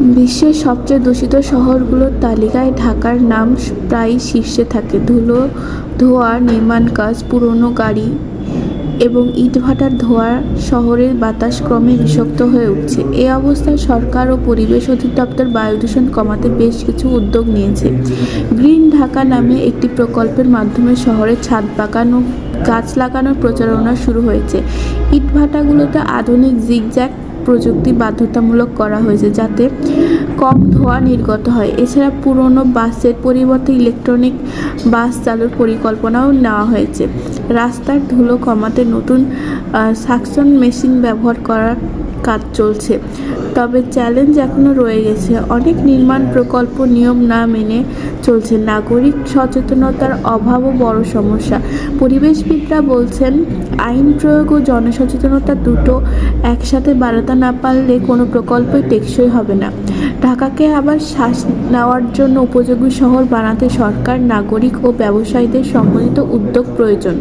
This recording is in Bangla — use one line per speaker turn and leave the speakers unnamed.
বিশ্বের সবচেয়ে দূষিত শহরগুলোর তালিকায় ঢাকার নাম প্রায়ই শীর্ষে থাকে। ধুলো, ধোঁয়া, নির্মাণ কাজ, পুরনো গাড়ি এবং ইটভাটার ধোঁয়া শহরের বাতাস ক্রমে বিষাক্ত হয়ে উঠছে। এ অবস্থায় সরকার ও পরিবেশ অধিদপ্তর বায়ু দূষণ কমাতে বেশ কিছু উদ্যোগ নিয়েছে। গ্রিন ঢাকা নামে একটি প্রকল্পের মাধ্যমে শহরে ছাদ ও গাছ লাগানোর প্রচারণা শুরু হয়েছে। ইটভাটাগুলোতে আধুনিক জিগজ্যাগ প্রযুক্তি বাধ্যতামূলক করা হয়েছে যাতে কম ধোঁয়া নির্গত হয়। এছাড়া পুরনো বাসের পরিবর্তে ইলেকট্রনিক বাস চালুর পরিকল্পনাও নেওয়া হয়েছে। রাস্তার ধুলো কমাতে নতুন সাকশন মেশিন ব্যবহার করার কাজ চলছে। তবে চ্যালেঞ্জ এখনও রয়ে গেছে। অনেক নির্মাণ প্রকল্প নিয়ম না মেনে চলছে। নাগরিক সচেতনতার অভাবও বড় সমস্যা। পরিবেশবিদরা বলছেন, আইন প্রয়োগ ও জনসচেতনতা দুটো একসাথে বাড়াতে না পারলে কোনো প্রকল্পই টেকসই হবে না। ঢাকাকে আবার শ্বাস নেওয়ার জন্য উপযোগী শহর বানাতে সরকার নাগরিক ও ব্যবসায়ীদের সম্মিলিত উদ্যোগ প্রয়োজন।